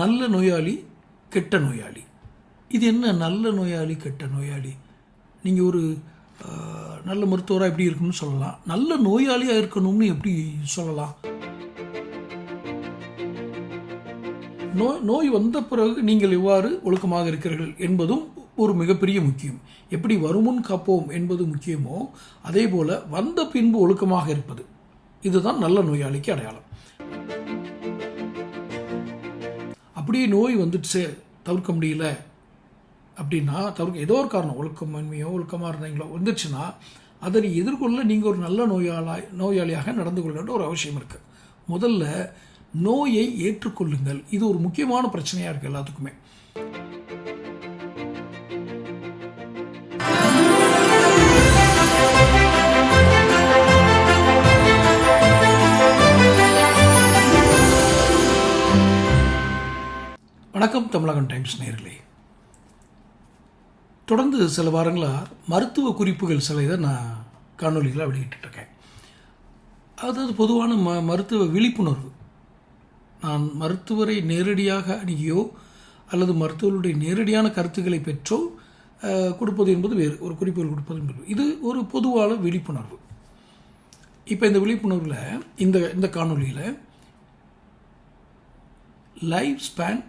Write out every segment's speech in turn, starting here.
நல்ல நோயாளி கெட்ட நோயாளி. இது என்ன நல்ல நோயாளி கெட்ட நோயாளி? நீங்கள் ஒரு நல்ல மருத்துவராக எப்படி இருக்கணும்னு சொல்லலாம். நல்ல நோயாளியாக இருக்கணும்னு எப்படி சொல்லலாம்? நோய் நோய் வந்த பிறகு நீங்கள் எவ்வாறு ஒழுக்கமாக இருக்கிறீர்கள் என்பதும் ஒரு மிகப்பெரிய முக்கியம். எப்படி வருமுன் காப்போம் என்பது முக்கியமோ அதே போல் வந்த பின்பு ஒழுக்கமாக இருப்பது. இதுதான் நல்ல நோயாளிக்கு அடையாளம். அப்படியே நோய் வந்துடுச்சு. தவிர்க்க முடியல. அப்படின்னா தவிர்க்க ஏதோ ஒரு காரணம் ஒழுக்கமின்மையோ ஒழுக்கமாக இருந்தீங்களோ வந்துச்சுன்னா அதனை எதிர்கொள்ள நீங்கள் ஒரு நல்ல நோயாளாய் நோயாளியாக நடந்து கொள்ள ஒரு அவசியம் இருக்குது முதல்ல நோயை ஏற்றுக்கொள்ளுங்கள். இது ஒரு முக்கியமான பிரச்சனையாக இருக்குது எல்லாத்துக்குமே. வணக்கம் தமிழகம் டைம்ஸ் நேர்களே. தொடர்ந்து சில வாரங்களாக மருத்துவ குறிப்புகள் சில இதை நான் காணொலிகளாக வெளியிட்டுருக்கேன். அதாவது பொதுவான ம மருத்துவ விழிப்புணர்வு. நான் மருத்துவரை நேரடியாக அணுகியோ அல்லது மருத்துவருடைய நேரடியான கருத்துக்களை பெற்றோ கொடுப்பது என்பது வேறு ஒரு குறிப்புகள் கொடுப்பது என்பது இது ஒரு பொதுவான விழிப்புணர்வு. இப்போ இந்த விழிப்புணர்வில் இந்த இந்த காணொலியில் லைஃப் ஸ்பேன்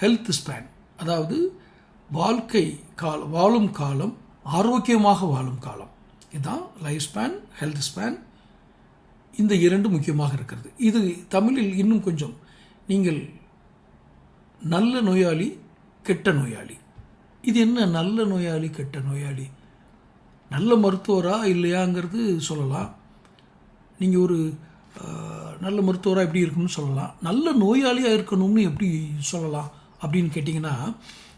ஹெல்த் ஸ்பேன் அதாவது வாழ்க்கை கால வாழும் காலம் ஆரோக்கியமாக வாழும் காலம். இதுதான் லைஃப் ஸ்பேன் ஹெல்த் ஸ்பேன் இந்த இரண்டு முக்கியமாக இருக்கிறது. இது தமிழில் இன்னும் கொஞ்சம் நீங்கள் நல்ல நோயாளி கெட்ட நோயாளி. இது என்ன நல்ல நோயாளி கெட்ட நோயாளி? நல்ல மருத்துவரா இல்லையாங்கிறது சொல்லலாம். நீங்கள் ஒரு நல்ல மருத்துவராக எப்படி இருக்கணும்னு சொல்லலாம். நல்ல நோயாளியாக இருக்கணும்னு எப்படி சொல்லலாம். அப்படின்னு கேட்டிங்கன்னா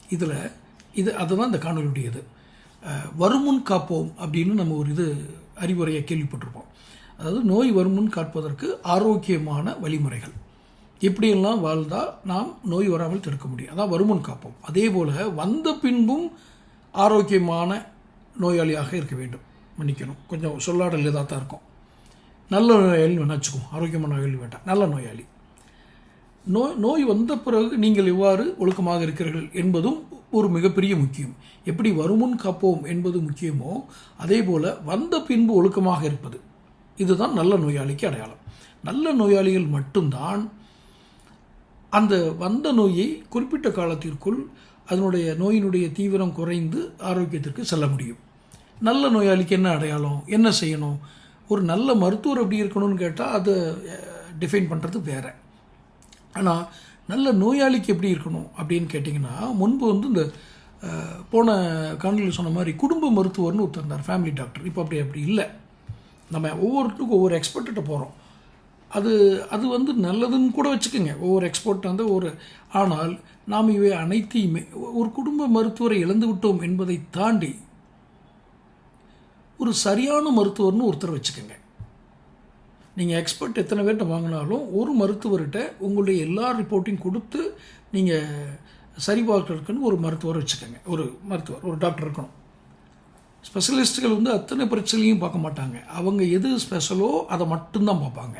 இதில் இது அதுதான் இந்த காணொலியுடையது வருமுன் காப்போம் அப்படின்னு நம்ம ஒரு இது அறிவுரையை கேள்விப்பட்டிருப்போம். அதாவது நோய் வருமுன் காப்பதற்கு ஆரோக்கியமான வழிமுறைகள். எப்படியெல்லாம் வாழ்ந்தால் நாம் நோய் வராமல் தடுக்க முடியும். அதான் வருமுன் காப்போம். அதே போல் வந்த பின்பும் ஆரோக்கியமான நோயாளியாக இருக்க வேண்டும். மன்னிக்கணும். கொஞ்சம் சொல்லாடல் இதாக தான் இருக்கும். நல்ல நோயாளி வேணா ஆரோக்கியமான நோயாளி வேண்டாம். நல்ல நோயாளி. நோய் நோய் வந்த பிறகு நீங்கள் எவ்வாறு ஒழுக்கமாக இருக்கிறீர்கள் என்பதும் ஒரு மிகப்பெரிய முக்கியம். எப்படி வருமுன் காப்போம் என்பது முக்கியமோ அதே போல் வந்த பின்பு ஒழுக்கமாக இருப்பது. இதுதான் நல்ல நோயாளிக்கு அடையாளம். நல்ல நோயாளிகள் மட்டும்தான் அந்த வந்த நோயை குறிப்பிட்ட காலத்திற்குள் அதனுடைய நோயினுடைய தீவிரம் குறைந்து ஆரோக்கியத்திற்கு செல்ல முடியும். நல்ல நோயாளிக்கு என்ன அடையாளம்? என்ன செய்யணும்? ஒரு நல்ல மருத்துவர் எப்படி இருக்கணும்னு கேட்டால் அதை டிஃபைன் பண்ணுறது வேறு. ஆனால் நல்ல நோயாளிக்கு எப்படி இருக்கணும் அப்படின்னு கேட்டிங்கன்னா முன்பு வந்து இந்த போன காணொலியில் சொன்ன மாதிரி குடும்ப மருத்துவர்னு ஒருத்தர் இருந்தார் ஃபேமிலி டாக்டர் இப்போ அப்படி அப்படி இல்லை. நம்ம ஒவ்வொருத்தருக்கும் ஒவ்வொரு எக்ஸ்பர்ட்டிட்ட போகிறோம் அது அது வந்து நல்லதுன்னு கூட வச்சுக்கோங்க. ஒவ்வொரு எக்ஸ்போர்ட் வந்து ஒரு ஆனால் நாம் இவை அனைத்தையுமே ஒரு குடும்ப மருத்துவரை இழந்து விட்டோம் என்பதை தாண்டி ஒரு சரியான மருத்துவர்னு ஒருத்தர் வச்சுக்கோங்க. நீங்கள் எக்ஸ்பர்ட் எத்தனை பேர்கிட்ட வாங்கினாலும் ஒரு மருத்துவர்கிட்ட உங்களுடைய எல்லா ரிப்போர்ட்டையும் கொடுத்து நீங்கள் சரிபார்க்கறதுக்குன்னு ஒரு மருத்துவர் வச்சுக்கோங்க. ஒரு மருத்துவர் ஒரு டாக்டர் இருக்கணும். ஸ்பெஷலிஸ்ட்டுகள் வந்து அத்தனை பிரச்சனையும் பார்க்க மாட்டாங்க. அவங்க எது ஸ்பெஷலோ அதை மட்டும்தான் பார்ப்பாங்க.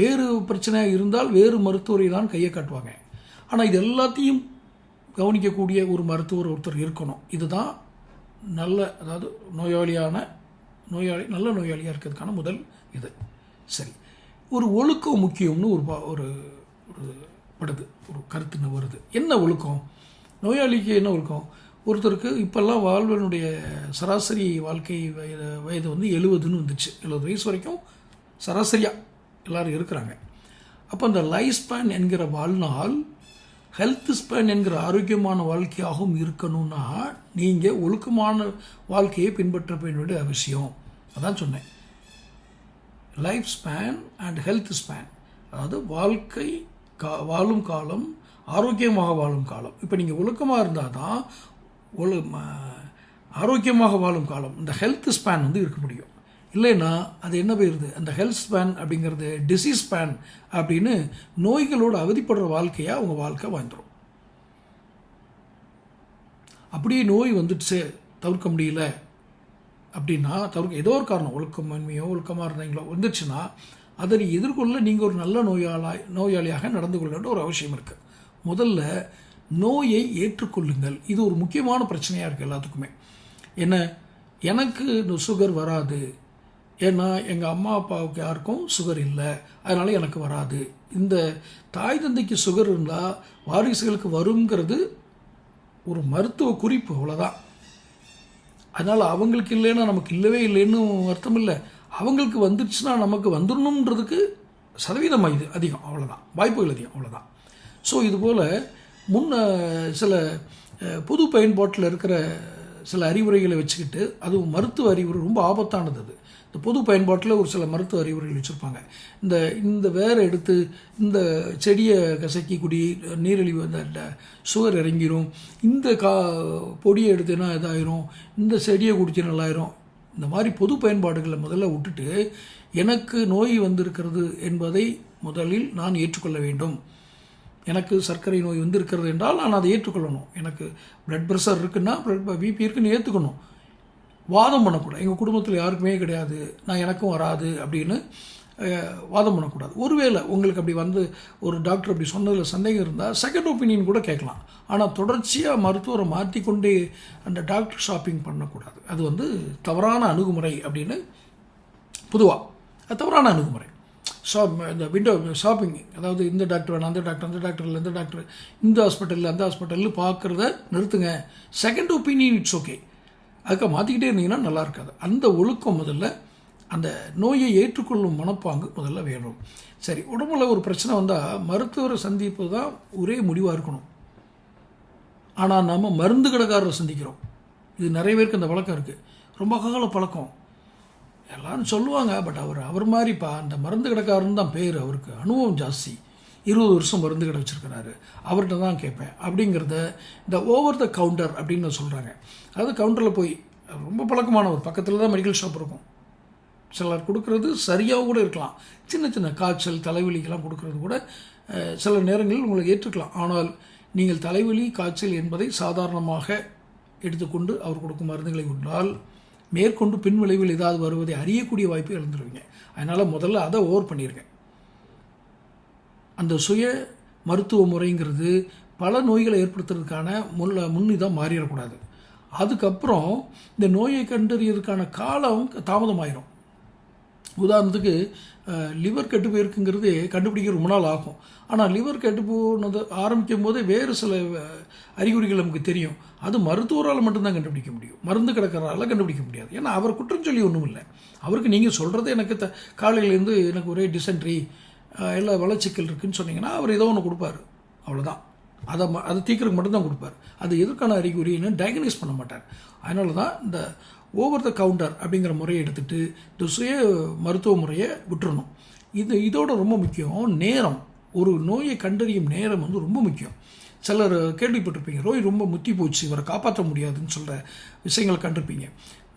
வேறு பிரச்சனையாக இருந்தால் வேறு மருத்துவரை தான் கையை காட்டுவாங்க. ஆனால் இது எல்லாத்தையும் கவனிக்கக்கூடிய ஒரு மருத்துவர் ஒருத்தர் இருக்கணும். இதுதான் நல்ல அதாவது நோயாளியான நோயாளி நல்ல நோயாளியாக இருக்கிறதுக்கான முதல் இது. சரி. ஒரு ஒழுக்கம் முக்கியம்னு ஒரு பா- ஒரு ஒரு படுது. ஒரு கருத்துன்னு வருது என்ன ஒழுக்கம்? நோயாளிக்கு என்ன ஒழுக்கம்? ஒருத்தருக்கு இப்போல்லாம் வாழ்வனுடைய சராசரி வாழ்க்கை வயது வயது வந்து எழுபதுன்னு வந்துச்சு. எழுபது வயசு வரைக்கும் சராசரியாக எல்லோரும் இருக்கிறாங்க. அப்போ அந்த லைஃப் ஸ்பேன் என்கிற வாழ்நாள் ஹெல்த் ஸ்பேன் என்கிற ஆரோக்கியமான வாழ்க்கையாகவும் இருக்கணும்னா நீங்கள் ஒழுக்கமான வாழ்க்கையை பின்பற்ற வேண்டிய அவசியம். அதான் சொன்னேன். Life span and health span அதாவது வாழ்க்கை கா வாழும் காலம் ஆரோக்கியமாக வாழும் காலம். இப்போ நீங்கள் ஒழுக்கமாக இருந்தால் தான் ஒழு ம- ஆரோக்கியமாக வாழும் காலம். இந்த ஹெல்த் ஸ்பேன் வந்து இருக்க முடியும். இல்லைன்னா அது என்ன போயிருது? அந்த ஹெல்த் ஸ்பேன் அப்படிங்கிறது டிசீஸ் ஸ்பேன் அப்படின்னு நோய்களோடு அவதிப்படுற வாழ்க்கையாக அவங்க வாழ்க்கை வாழ்ந்துடும் அப்படியே நோய் வந்துடுச்சு தவிர்க்க முடியல அப்படின்னா தவிர்க்க ஏதோ ஒரு காரணம் ஒழுக்கமன்மையோ ஒழுக்கமாக இருந்தீங்களோ வந்துச்சுன்னா அதனை எதிர்கொள்ள நீங்கள் ஒரு நல்ல நோயாளாய் நோயாளியாக நடந்து கொள்ள வேண்டிய ஒரு அவசியம் இருக்குது முதல்ல நோயை ஏற்றுக்கொள்ளுங்கள். இது ஒரு முக்கியமான பிரச்சனையாக இருக்குது எல்லாத்துக்குமே. என்ன எனக்கு சுகர் வராது. ஏன்னா எங்கள் அம்மா அப்பாவுக்கு யாருக்கும் சுகர் இல்லை. அதனால் எனக்கு வராது. இந்த தாய் தந்தைக்கு சுகர் இருந்தால் வாரிசுகளுக்கு வருங்கிறது ஒரு மருத்துவ குறிப்பு அவ்வளோதான் அதனால் அவங்களுக்கு இல்லைன்னா நமக்கு இல்லவே இல்லைன்னு அர்த்தம் இல்லை. அவங்களுக்கு வந்துடுச்சுன்னா நமக்கு வந்துடணுன்றதுக்கு சதவீதம் இது அதிகம் அவ்வளோதான் வாய்ப்புகள் அதிகம் அவ்வளோதான் ஸோ இதுபோல் முன்ன சில பொது பயன்பாட்டில் இருக்கிற சில அறிவுரைகளை வச்சுக்கிட்டு அதுவும் மருத்துவ அறிவுரை ரொம்ப ஆபத்தானது அது. இந்த பொது பயன்பாட்டில் ஒரு சில மருத்துவ அறிவுரைகள் வச்சுருப்பாங்க. இந்த இந்த வேரை எடுத்து இந்த செடியை கசக்கி குடி நீரிழிவு அந்த சுகர் இறங்கிடும் இந்த கா பொடியை எடுத்தேன்னா இதாயிரும்? இந்த செடியை குடிச்சு நல்லாயிரும். இந்த மாதிரி பொது பயன்பாடுகளை முதல்ல விட்டுட்டு எனக்கு நோய் வந்திருக்கிறது என்பதை முதலில் நான் ஏற்றுக்கொள்ள வேண்டும். எனக்கு சர்க்கரை நோய் வந்திருக்கிறது என்றால் நான் அதை ஏற்றுக்கொள்ளணும். எனக்கு ப்ளட் ப்ரெஷர் இருக்குன்னா பிளட் பிபி இருக்குன்னு ஏற்றுக்கணும் வாதம் பண்ணக்கூடாது. எங்கள் குடும்பத்தில் யாருக்குமே கிடையாது. நான் எனக்கும் வராது அப்படின்னு வாதம் பண்ணக்கூடாது. ஒருவேளை உங்களுக்கு அப்படி வந்து ஒரு டாக்டர் அப்படி சொன்னதில் சந்தேகம் இருந்தால் செகண்ட் ஒப்பீனியன் கூட கேட்கலாம். ஆனால் தொடர்ச்சியாக மருத்துவரை மாற்றிக்கொண்டே அந்த டாக்டர் ஷாப்பிங் பண்ணக்கூடாது. அது வந்து தவறான அணுகுமுறை அப்படின்னு பொதுவாக அது தவறான அணுகுமுறை. ஷாப் இந்த விண்டோ ஷாப்பிங் அதாவது இந்த டாக்டர் வேணும் அந்த டாக்டர் அந்த டாக்டர் இல்லை இந்த டாக்டர் இந்த ஹாஸ்பிட்டலில் அந்த ஹாஸ்பிட்டலில் பார்க்குறத நிறுத்துங்க. செகண்ட் ஒப்பீனியன் இட்ஸ் ஓகே அதுக்காக மாற்றிக்கிட்டே இருந்தீங்கன்னா நல்லா இருக்காது. அந்த ஒழுக்கம் முதல்ல அந்த நோயை ஏற்றுக்கொள்ளும் மனப்பாங்கு முதல்ல வேணும். சரி உடம்புல ஒரு பிரச்சனை வந்தால் மருத்துவரை சந்திப்பு தான் ஒரே முடிவாக இருக்கணும். ஆனால் நாம் மருந்து கடைக்காரரை சந்திக்கிறோம். இது நிறைய பேருக்கு அந்த பழக்கம் இருக்குது ரொம்ப கால பழக்கம். எல்லாரும் சொல்லுவாங்க பட் அவர் அவர் மாதிரிப்பா அந்த மருந்து கடைக்காரன் தான் பேர். அவருக்கு அனுபவம் ஜாஸ்தி. இருபது வருஷம் மருந்து கடை வச்சிருக்கிறாரு. அவர்கிட்ட தான் கேட்பேன். அப்படிங்கிறத இந்த ஓவர் த கவுண்டர் அப்படின்னு சொல்கிறாங்க அதாவது கவுண்டரில் போய் ரொம்ப பழக்கமானவர் பக்கத்தில் தான் மெடிக்கல் ஷாப் இருக்கும். சிலர் கொடுக்கறது சரியாக கூட இருக்கலாம். சின்ன சின்ன காய்ச்சல் தலைவலிக்கெல்லாம் கொடுக்கறது கூட சில நேரங்களில் உங்களுக்கு ஏற்றுக்கலாம். ஆனால் நீங்கள் தலைவலி காய்ச்சல் என்பதை சாதாரணமாக எடுத்துக்கொண்டு அவர் கொடுக்கும் மருந்துகளை உண்டால் மேற்கொண்டு பின் விளைவில் ஏதாவது வருவதை அறியக்கூடிய வாய்ப்பு இழந்துருவீங்க. அதனால் முதல்ல அதை ஓவர் பண்ணியிருக்கேன் அந்த சுய மருத்துவ முறைங்கிறது பல நோய்களை ஏற்படுத்துறதுக்கான முன்ன முன்னிதான் மாறிடக்கூடாது. அதுக்கப்புறம் இந்த நோயை கண்டறியறதுக்கான காலம் தாமதமாயிரும். உதாரணத்துக்கு லிவர் கெட்டு போயிருக்குங்கிறது கண்டுபிடிக்க ரொம்ப நாள் ஆகும். ஆனால் லிவர் கெட்டு போனது ஆரம்பிக்கும் போதே வேறு சில அறிகுறிகள் நமக்கு தெரியும். அது மருத்துவரால் மட்டும்தான் கண்டுபிடிக்க முடியும். மருந்து கிடக்கிறதால கண்டுபிடிக்க முடியாது. ஏன்னா அவர் குற்றம் சொல்லி ஒன்றும் இல்லை அவருக்கு நீங்கள் சொல்கிறது எனக்கு த காலையிலேருந்து எனக்கு ஒரே டிசென்ட்ரி எல்லா வளர்ச்சிக்கல் இருக்குன்னு சொன்னீங்கன்னா அவர் ஏதோ ஒன்று கொடுப்பாரு. அவ்வளோதான் அதை ம அதை தீக்கிறதுக்கு மட்டும்தான் கொடுப்பார். அது எதற்கான அறிகுறின்னு டயக்னைஸ் பண்ண மாட்டார். அதனால தான் இந்த ஓவர் த கவுண்டர் அப்படிங்கிற முறையை எடுத்துகிட்டு இந்த சுய மருத்துவ முறையை விட்டுறணும். இது இதோட ரொம்ப முக்கியம் நேரம். ஒரு நோயை கண்டறியும் நேரம் வந்து ரொம்ப முக்கியம். சிலர் கேள்விப்பட்டிருப்பீங்க நோய் ரொம்ப முத்தி போச்சு இவரை காப்பாற்ற முடியாதுன்னு சொல்கிற விஷயங்களை கண்டிருப்பீங்க.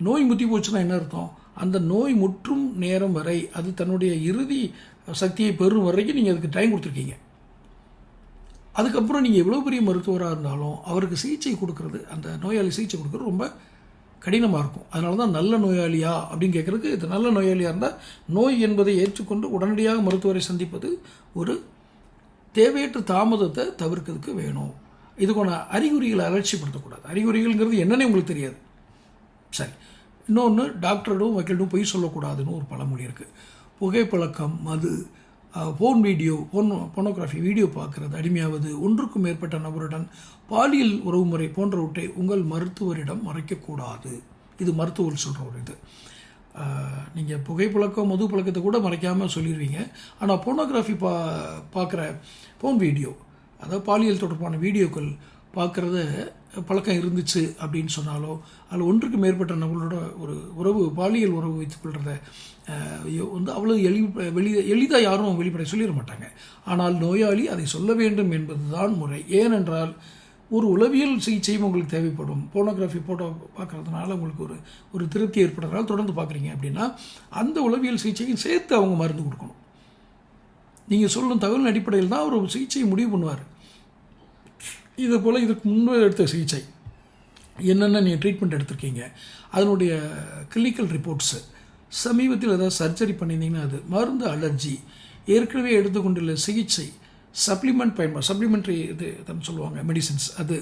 நோய் முத்தி போச்சுன்னா என்ன அர்த்தம்? அந்த நோய் முற்றும் நேரம் வரை அது தன்னுடைய இறுதி சக்தியை பெறும் வரைக்கும் நீங்கள் அதுக்கு டைம் கொடுத்துருக்கீங்க. அதுக்கப்புறம் நீங்கள் எவ்வளோ பெரிய மருத்துவராக இருந்தாலும் அவருக்கு சிகிச்சை கொடுக்கறது அந்த நோயாளி சிகிச்சை கொடுக்கறது ரொம்ப கடினமாக இருக்கும். அதனால தான் நல்ல நோயாளியா அப்படின்னு கேட்குறதுக்கு இது நல்ல நோயாளியாக இருந்தால் நோய் என்பதை ஏற்றுக்கொண்டு உடனடியாக மருத்துவரை சந்திப்பது ஒரு தேவையற்ற தாமதத்தை தவிர்க்கிறதுக்கு வேணும். இதுக்கான அறிகுறிகளை அலட்சிப்படுத்தக்கூடாது அறிகுறிகள்ங்கிறது என்னன்னே உங்களுக்கு தெரியாது. சரி. இன்னொன்று டாக்டரிடம் வக்கீலிடம் பொய் சொல்லக்கூடாதுன்னு ஒரு பழமொழி இருக்குது புகைப்பழக்கம் மது phone video porn pornography video பார்க்கறது அடிமையாவது ஒன்றுக்கும் மேற்பட்ட நபருடன் பாலியல் உறவுமுறை போன்றவற்றை உங்கள் மருத்துவரிடம் மறைக்கக்கூடாது. இது மருத்துவர் சொல்கிற ஒரு இது. நீங்கள் புகைப்பழக்கம் மது பழக்கத்தை கூட மறைக்காமல் சொல்லிடுவீங்க. ஆனால் போனோகிராஃபி பா பார்க்குற ஃபோன் வீடியோ அதாவது பாலியல் தொடர்பான வீடியோக்கள் பார்க்குறத பழக்கம் இருந்துச்சு அப்படின்னு சொன்னாலோ அதில் ஒன்றுக்கு மேற்பட்ட நபர்களோட ஒரு உறவு பாலியல் உறவு வைத்துக்கொள்கிறத ஐயோ- வந்து அவ்வளோ எளி வெளி எளிதாக யாரும் வெளிப்படை சொல்லிட மாட்டாங்க. ஆனால் நோயாளி அதை சொல்ல வேண்டும் என்பதுதான் முறை. ஏனென்றால் ஒரு உளவியல் சிகிச்சையும் உங்களுக்கு தேவைப்படும். போனோகிராஃபி போட்டோ பார்க்குறதுனால உங்களுக்கு ஒரு ஒரு திருப்தி ஏற்படுறதுனால தொடர்ந்து பார்க்குறீங்க அப்படின்னா அந்த உளவியல் சிகிச்சையும் சேர்த்து அவங்க மருந்து கொடுக்கணும். நீங்கள் சொல்லும் தகவலின் அடிப்படையில் தான் அவர் ஒரு சிகிச்சையை முடிவு பண்ணுவார். இது போல் இதுக்கு முன்பு எடுத்த சிகிச்சை. என்னென்ன நீங்கள் ட்ரீட்மெண்ட் எடுத்திருக்கீங்க? அதனுடைய கிளினிக்கல் ரிப்போர்ட்ஸு சமீபத்தில் ஏதாவது சர்ஜரி பண்ணியிருந்தீங்கன்னா அது மருந்து அலர்ஜி ஏற்கனவே எடுத்துக்கொண்டுள்ள சிகிச்சை சப்ளிமெண்ட் பயன்பா சப்ளிமெண்ட்ரி இது தான் சொல்லுவாங்க மெடிசின்ஸ் அது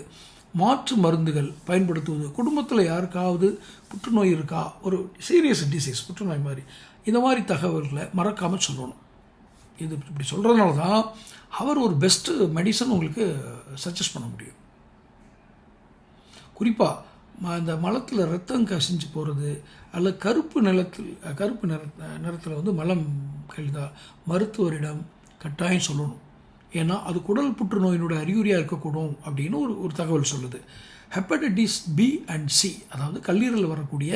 மாற்று மருந்துகள் பயன்படுத்துவது குடும்பத்தில் யாருக்காவது புற்றுநோய் இருக்கா? ஒரு சீரியஸ் டிசீஸ் புற்றுநோய் மாதிரி. இந்த மாதிரி தகவல்களை மறக்காமல் சொல்லணும். இது இப்படி சொல்கிறதுனால தான் அவர் ஒரு பெஸ்ட்டு மெடிசன் உங்களுக்கு சஜஸ்ட் பண்ண முடியும். குறிப்பாக அந்த மலத்தில் ரத்தம் கசிஞ்சு போகிறது அல்ல கருப்பு நிலத்தில் கருப்பு நிற நிறத்தில் வந்து மலம் கழிந்தால் மருத்துவரிடம் கட்டாயம் சொல்லணும். ஏன்னா அது குடல் புற்றுநோயினோட அறிகுறியாக இருக்கக்கூடும் அப்படின்னு ஒரு ஒரு தகவல் சொல்லுது. ஹெப்படைட்டிஸ் பி அண்ட் சி அதாவது கல்லீரலில் வரக்கூடிய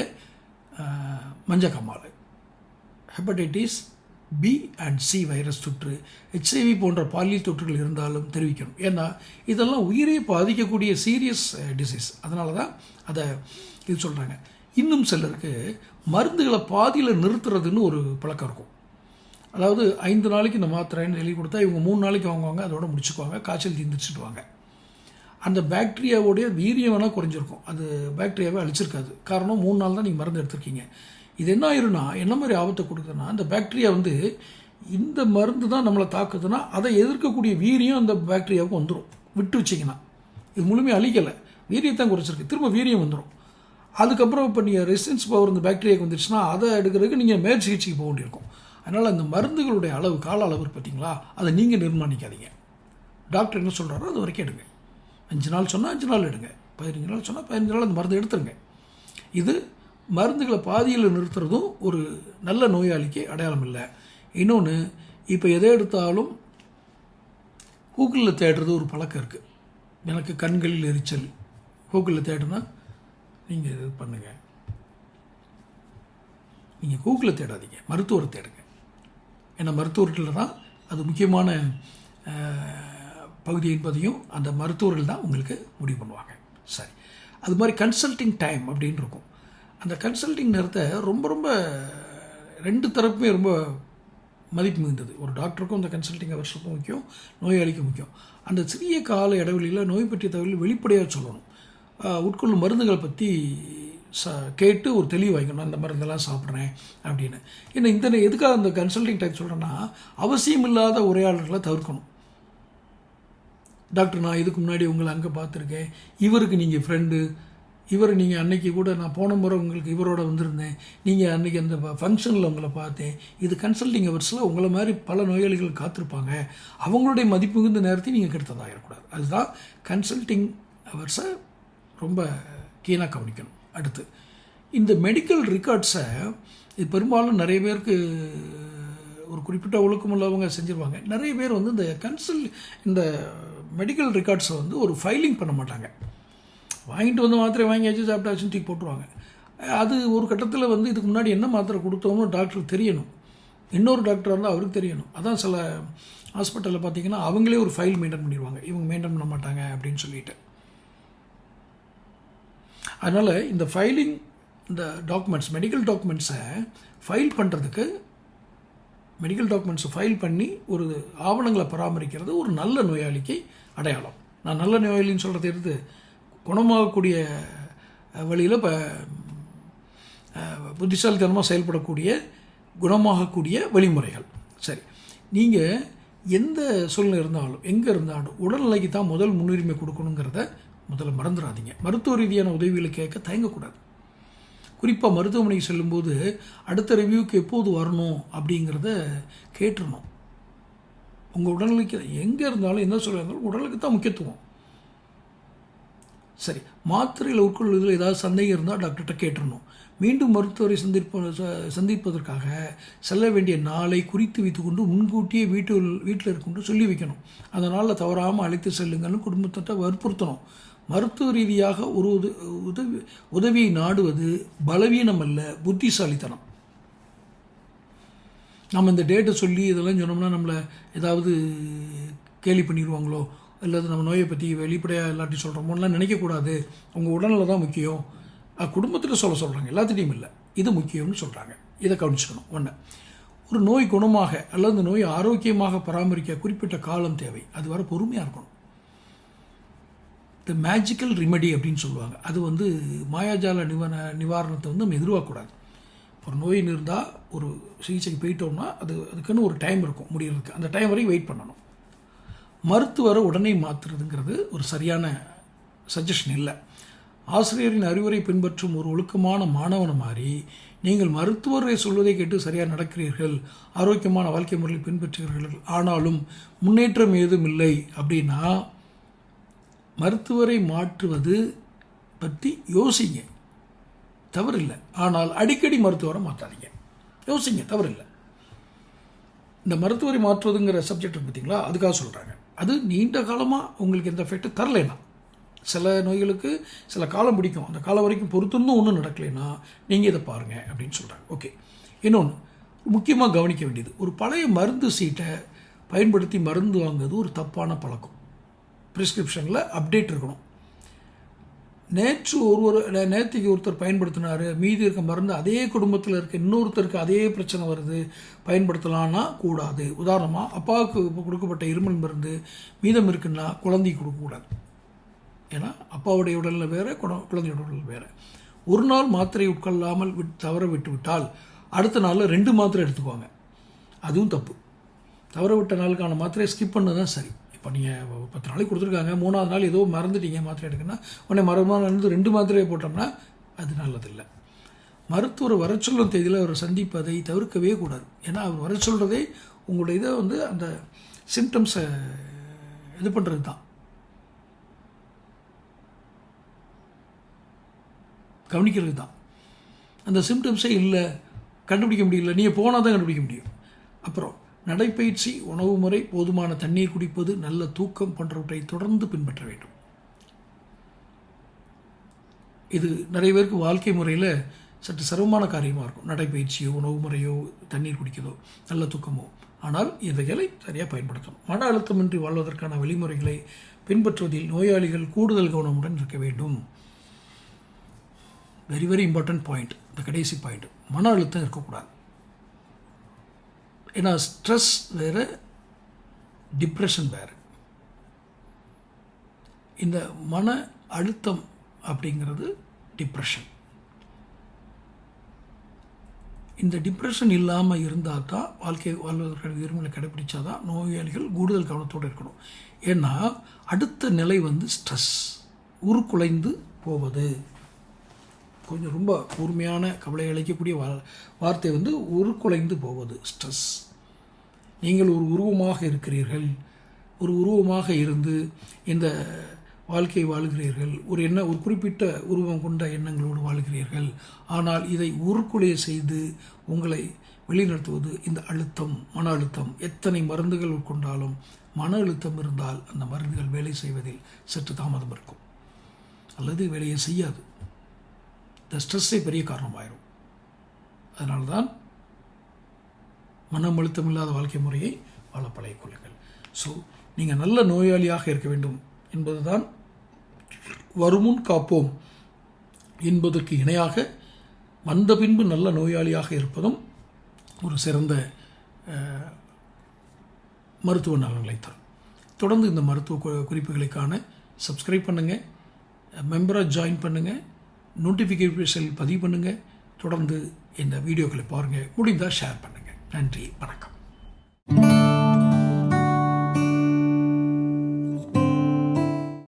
மஞ்சக்காமாலை hepatitis B and C virus தொற்று ஹெச்ஐவி போன்ற பாலியல் தொற்றுகள் இருந்தாலும் தெரிவிக்கணும். ஏன்னா இதெல்லாம் உயிரை பாதிக்கக்கூடிய சீரியஸ் டிசீஸ் அதனால தான் அதை இது சொல்கிறாங்க இன்னும் சிலருக்கு மருந்துகளை பாதியில் நிறுத்துறதுன்னு ஒரு பழக்கம் இருக்கும். அதாவது ஐந்து நாளைக்கு இந்த மாத்திரைன்னு எழுதி கொடுத்தா இவங்க மூணு நாளைக்கு வாங்குவாங்க அதோட முடிச்சுக்குவாங்க காய்ச்சல் தீர்ந்துச்சுட்டுவாங்க அந்த பாக்டீரியாவோடைய வீரியம் வேணால் குறைஞ்சிருக்கும். அது பாக்டீரியாவே அழிச்சிருக்காது. காரணம் மூணு நாள் தான் நீங்கள் மருந்து எடுத்திருக்கீங்க. இது என்ன ஆயிரும்னா என்ன மாதிரி ஆபத்தை கொடுக்குதுன்னா அந்த பாக்டீரியா வந்து இந்த மருந்து தான் நம்மளை தாக்குதுன்னா அதை எதிர்க்கக்கூடிய வீரியம் அந்த பாக்டீரியாவுக்கு வந்துடும் விட்டு வச்சிங்கன்னா. இது முழுமையாக அழிக்கலை. வீரியத்தான் குறைச்சிருக்கு. திரும்ப வீரியம் வந்துடும் அதுக்கப்புறம் இப்போ நீங்கள் ரெசிஸ்டன்ஸ் பவர் இந்த பாக்டீரியாவுக்கு வந்துருச்சுன்னா அதை எடுக்கிறதுக்கு நீங்கள் மேற் சிகிச்சைக்கு போக வேண்டியிருக்கும். அதனால் அந்த மருந்துகளுடைய அளவு கால அளவு பார்த்தீங்களா அதை நீங்கள் நிர்மாணிக்காதீங்க. டாக்டர் என்ன சொல்கிறாரோ அது வரைக்கும் எடுங்க. அஞ்சு நாள் சொன்னால் அஞ்சு நாள் எடுங்க. பதினஞ்சு நாள் சொன்னால் பதினஞ்சு நாள் அந்த மருந்து எடுத்துருங்க. இது மருந்துகளை பாதியில் நிறுத்துறதும் ஒரு நல்ல நோயாளிக்கு அடையாளம் இல்லை. இன்னொன்று இப்போ எதை எடுத்தாலும் கூகுளில் தேடுறது ஒரு பழக்கம் இருக்குது எனக்கு கண்களில் எரிச்சல். கூகுளில் தேடுனா நீங்கள் இது பண்ணுங்கள் நீங்கள் கூகுளில் தேடாதீங்க. மருத்துவரை தேடுங்க. ஏன்னா மருத்துவர்கள் தான் அது முக்கியமான பகுதி என்பதையும் அந்த மருத்துவர்கள் தான் உங்களுக்கு முடிவு பண்ணுவாங்க. சரி. அது மாதிரி கன்சல்டிங் டைம் அப்படின்னு இருக்கும். அந்த கன்சல்டிங் நேரத்தை ரொம்ப ரொம்ப ரெண்டு தரப்புமே ரொம்ப மதிப்பு மிகுந்தது. ஒரு டாக்டருக்கும் அந்த கன்சல்டிங் அவர்ஸுக்கும் முக்கியம் நோயாளிக்கும் முக்கியம். அந்த சிறிய கால இடைவெளியில் நோய் பற்றிய தகவல் வெளிப்படையாக சொல்லணும். உட்கொள்ளும் மருந்துகளை பற்றி ச கேட்டு ஒரு தெளிவு வாங்கிக்கணும். அந்த மருந்தெல்லாம் சாப்பிட்றேன் அப்படின்னு. ஏன்னா இந்த எதுக்காக அந்த கன்சல்டிங் டைப் சொல்கிறேன்னா அவசியம் இல்லாத உரையாடல்களை தவிர்க்கணும். டாக்டர் நான் இதுக்கு முன்னாடி உங்களை அங்கே பார்த்துருக்கேன். இவருக்கு நீங்கள் ஃப்ரெண்டு இவர் நீங்கள் அன்னைக்கு கூட நான் போன முறை உங்களுக்கு இவரோட வந்திருந்தேன். நீங்கள் அன்றைக்கி அந்த ஃபங்க்ஷனில் உங்களை பார்த்தேன். இது கன்சல்டிங் ஹவர்ஸில் உங்களை மாதிரி பல நோயாளிகள் காத்திருப்பாங்க. அவங்களுடைய மதிப்பு மிகுந்த நேரத்தையும் நீங்கள் கெடுத்ததாகிடக்கூடாது அதுதான் கன்சல்டிங் ஹவர்ஸை ரொம்ப கீனாக கவனிக்கணும். அடுத்து இந்த மெடிக்கல் ரெக்கார்ட்ஸை இது பெரும்பாலும் நிறைய பேருக்கு ஒரு குறிப்பிட்ட ஒழுக்கம் உள்ளவங்க செஞ்சுருவாங்க. நிறைய பேர் வந்து இந்த கன்சல் இந்த மெடிக்கல் ரெக்கார்ட்ஸை வந்து ஒரு ஃபைலிங் பண்ண மாட்டாங்க. வாங்கிட்டு வந்து மாத்திரை வாங்கியாச்சு சாப்பிட்டாச்சுன்னு தூக்கி போட்டுருவாங்க. அது ஒரு கட்டத்தில் வந்து இதுக்கு முன்னாடி என்ன மாத்திரை கொடுத்தோமோ டாக்டருக்கு தெரியணும். இன்னொரு டாக்டர் இருந்தால் அவருக்கு தெரியணும். அதான் சில ஹாஸ்பிட்டலில் பார்த்தீங்கன்னா அவங்களே ஒரு ஃபைல் மெயின்டைன் பண்ணிடுவாங்க. இவங்க மெயின்டைன் பண்ண மாட்டாங்க அப்படின்னு சொல்லிட்டு. அதனால் இந்த ஃபைலிங் இந்த டாக்குமெண்ட்ஸ் மெடிக்கல் டாக்குமெண்ட்ஸை ஃபைல் பண்ணுறதுக்கு மெடிக்கல் டாக்குமெண்ட்ஸை ஃபைல் பண்ணி ஒரு ஆவணங்களை பராமரிக்கிறது ஒரு நல்ல நோயாளிக்கு அடையாளம். நான் நல்ல நோயாளின்னு சொல்கிறது எடுத்து குணமாகக்கூடிய வழியில் இப்போ புத்திசாலித்தனமாக செயல்படக்கூடிய குணமாகக்கூடிய வழிமுறைகள். சரி. நீங்கள் எந்த சூழ்நிலை இருந்தாலும் எங்கே இருந்தாலும் உடல்நிலைக்கு தான் முதல் முன்னுரிமை கொடுக்கணுங்கிறத முதல்ல மறந்துடாதீங்க. மருத்துவ ரீதியான உதவிகளை கேட்க தயங்கக்கூடாது. குறிப்பாக மருத்துவமனைக்கு செல்லும்போது அடுத்த ரிவ்யூக்கு எப்போது வரணும் அப்படிங்கிறத கேட்டுருணும் உங்கள் உடல்நிலைக்கு எங்கே இருந்தாலும் என்ன சொல்ல இருந்தாலும் உடலுக்கு தான் முக்கியத்துவம். சரி மாத்திரையில் உட்கொள்வதில் ஏதாவது சந்தேகம் இருந்தால் டாக்டர்கிட்ட கேட்டுடணும் மீண்டும் மருத்துவரை சந்திப்ப சந்திப்பதற்காக செல்ல வேண்டிய நாளை குறித்து வைத்துக்கொண்டு முன்கூட்டியே வீட்டில் வீட்டில் இருக்கொண்டு சொல்லி வைக்கணும். அதனால் தவறாமல் அழைத்து செல்லுங்கள்னு குடும்பத்திட்ட வற்புறுத்தணும். மருத்துவ ரீதியாக ஒரு உத உதவி உதவியை நாடுவது பலவீனம் அல்ல புத்திசாலித்தனம். நம்ம இந்த டேட்டை சொல்லி இதெல்லாம் சொன்னோம்னா நம்மளை ஏதாவது கேலி பண்ணிடுவாங்களோ? அல்லது நம்ம நோயை பற்றி வெளிப்படையாக எல்லாத்தையும் சொல்கிறோமோலாம் நினைக்கக்கூடாது. உங்கள் உடல்நல தான் முக்கியம். குடும்பத்தில் சொல்ல சொல்கிறாங்க எல்லாத்திட்டையும் இல்லை. இது முக்கியம்னு சொல்கிறாங்க இதை கவனிச்சுக்கணும். ஒன்று ஒரு நோய் குணமாக அல்லது அந்த நோய் ஆரோக்கியமாக பராமரிக்க குறிப்பிட்ட காலம் தேவை. அது வர பொறுமையாக இருக்கணும். த மேஜிக்கல் ரெமெடி அப்படின்னு சொல்லுவாங்க. அது வந்து மாயாஜால நிவாரண நிவாரணத்தை வந்து நம்ம எதிர்பார்க்கக்கூடாது. ஒரு நோய் இருந்தால் ஒரு சிகிச்சைக்கு போயிட்டோம்னா அது அதுக்குன்னு ஒரு டைம் இருக்கும் முடியறதுக்கு. அந்த டைம் வரையும் வெயிட் பண்ணணும். மருத்துவரை உடனே மாற்றுறதுங்கிறது ஒரு சரியான சஜஷன் இல்லை. ஆசிரியரின் அறிவுரை பின்பற்றும் ஒரு ஒழுக்கமான மாணவனை மாதிரி நீங்கள் மருத்துவரை சொல்வதை கேட்டு சரியாக நடக்கிறீர்கள் ஆரோக்கியமான வாழ்க்கை முறையை பின்பற்றுகிறீர்கள் ஆனாலும் முன்னேற்றம் ஏதும் இல்லை அப்படின்னா மருத்துவரை மாற்றுவது பற்றி யோசிங்க. தவறில்லை. ஆனால் அடிக்கடி மருத்துவரை மாற்றாதீங்க. யோசிங்க தவறில்லை. இந்த மருத்துவரை மாற்றுவதுங்கிற சப்ஜெக்ட் பார்த்தீங்களா அதுக்காக சொல்கிறாங்க அது நீண்ட காலமாக உங்களுக்கு எந்த எஃபெக்ட் தரலைன்னா. சில நோய்களுக்கு சில காலம் பிடிக்கும். அந்த காலம் வரைக்கும் பொறுத்திருந்தும் ஒன்றும் நடக்கலைன்னா நீங்கள் இதை பாருங்கள் அப்படின்னு சொல்கிறாங்க ஓகே இன்னொன்று முக்கியமாக கவனிக்க வேண்டியது ஒரு பழைய மருந்து சீட்டை பயன்படுத்தி மருந்து வாங்குறது ஒரு தப்பான பழக்கம். ப்ரிஸ்கிரிப்ஷனில் அப்டேட் இருக்கணும். நேற்று ஒருவர் நேற்றுக்கு ஒருத்தர் பயன்படுத்தினார். மீதி இருக்க மருந்து அதே குடும்பத்தில் இருக்க இன்னொருத்தருக்கு அதே பிரச்சனை வருது. பயன்படுத்தலான்னா கூடாது. உதாரணமாக அப்பாவுக்கு இப்போ கொடுக்கப்பட்ட இருமல் மருந்து மீதம் இருக்குன்னா குழந்தைக்கு கொடுக்கக்கூடாது. ஏன்னா அப்பாவுடைய உடலில் வேறு குழ- குழந்தையோட உடல் வேறு. ஒரு நாள் மாத்திரை உட்கொள்ளாமல் விட் தவற விட்டு விட்டால் அடுத்த நாளில் ரெண்டு மாத்திரை எடுத்துக்குவாங்க. அதுவும் தப்பு. தவற விட்ட நாளுக்கான மாத்திரையை ஸ்கிப் பண்ணது தான் சரி. இப்போ நீங்கள் பத்து நாளைக்கு கொடுத்துருக்காங்க. மூணாவது நாள் ஏதோ மறந்துட்டீங்க மாத்திரை எடுக்கணும்னா உடனே மறுநாள் ரெண்டு மாத்திரையை போட்டோம்னா அது நல்லதில்லை. மருத்துவர் வர சொல்லும் தேதியில் அவர் சந்திப்பதை தவிர்க்கவே கூடாது. ஏன்னா அவர் வர சொல்கிறதே உங்களுடைய இதை வந்து அந்த சிம்டம்ஸை இது பண்ணுறது தான். கவனிக்கிறது தான். அந்த சிம்டம்ஸே இல்லை கண்டுபிடிக்க முடியல நீங்கள் போனால் தான் கண்டுபிடிக்க முடியும். அப்புறம் நடைப்பயிற்சி உணவு முறை போதுமான தண்ணீர் குடிப்பது நல்ல தூக்கம் போன்றவற்றை தொடர்ந்து பின்பற்ற வேண்டும். இது நிறைய பேருக்கு வாழ்க்கை முறையில் சற்று சிரமமான காரியமாக இருக்கும். நடைப்பயிற்சியோ உணவு முறையோ தண்ணீர் குடிக்கிறதோ நல்ல தூக்கமோ. ஆனால் இவைகளை சரியாக பயன்படுத்தணும். மன அழுத்தமின்றி வாழ்வதற்கான வழிமுறைகளை பின்பற்றுவதில் நோயாளிகள் கூடுதல் கவனமுடன் இருக்க வேண்டும். வெரி வெரி இம்பார்ட்டன்ட் பாயிண்ட் இந்த கடைசி பாயிண்ட் மன அழுத்தம் இருக்கக்கூடாது. ஏன்னா ஸ்ட்ரெஸ் வேறு டிப்ரெஷன் வேறு. இந்த மன அழுத்தம் அப்படிங்கிறது டிப்ரெஷன் இந்த டிப்ரெஷன் இல்லாமல் இருந்தால் தான் வாழ்க்கை வாழ்வதற்கான விரும்பலை கடைபிடிச்சா தான் நோயாளிகள் கூடுதல் கவனத்தோடு இருக்கணும். ஏன்னா அடுத்த நிலை வந்து ஸ்ட்ரெஸ் உருக்குலைந்து போவது. கொஞ்சம் ரொம்ப கூர்மையான கவலை அளிக்கக்கூடிய வா வார்த்தை வந்து உருக்குலைந்து போவது ஸ்ட்ரெஸ் நீங்கள் ஒரு உருவமாக இருக்கிறீர்கள். ஒரு உருவமாக இருந்து இந்த வாழ்க்கை வாழ்கிறீர்கள். ஒரு என்ன ஒரு குறிப்பிட்ட உருவம் கொண்ட எண்ணங்களோடு வாழ்கிறீர்கள். ஆனால் இதை உருக்குலைய செய்து உங்களை வெளிநடத்துவது இந்த அழுத்தம் மன அழுத்தம். எத்தனை மருந்துகள் உட்கொண்டாலும் மன அழுத்தம் இருந்தால் அந்த மருந்துகள் வேலை செய்வதில் சற்று தாமதம் இருக்கும். அல்லது வேலையை செய்யாது. இந்த ஸ்ட்ரெஸ்ஸே பெரிய காரணமாயிரும். அதனால தான் மனம் அழுத்தம் இல்லாத வாழ்க்கை முறையை வாழ பழகிக்கொள்ளுங்கள் ஸோ நீங்கள் நல்ல நோயாளியாக இருக்க வேண்டும் என்பது தான் வருமுன் காப்போம் என்பதற்கு இணையாக வந்த பின்பு நல்ல நோயாளியாக இருப்பதும் ஒரு சிறந்த மருத்துவ நலன்களை தரும். தொடர்ந்து இந்த மருத்துவ கு- சப்ஸ்கிரைப் பண்ணுங்கள் மெம்பராக ஜாயின் பண்ணுங்கள் நோட்டிஃபிகேஷன் பதிவு பண்ணுங்கள் தொடர்ந்து இந்த வீடியோக்களை பாருங்கள் முடிந்தால் ஷேர் பண்ணுங்கள் நன்றி. வணக்கம்.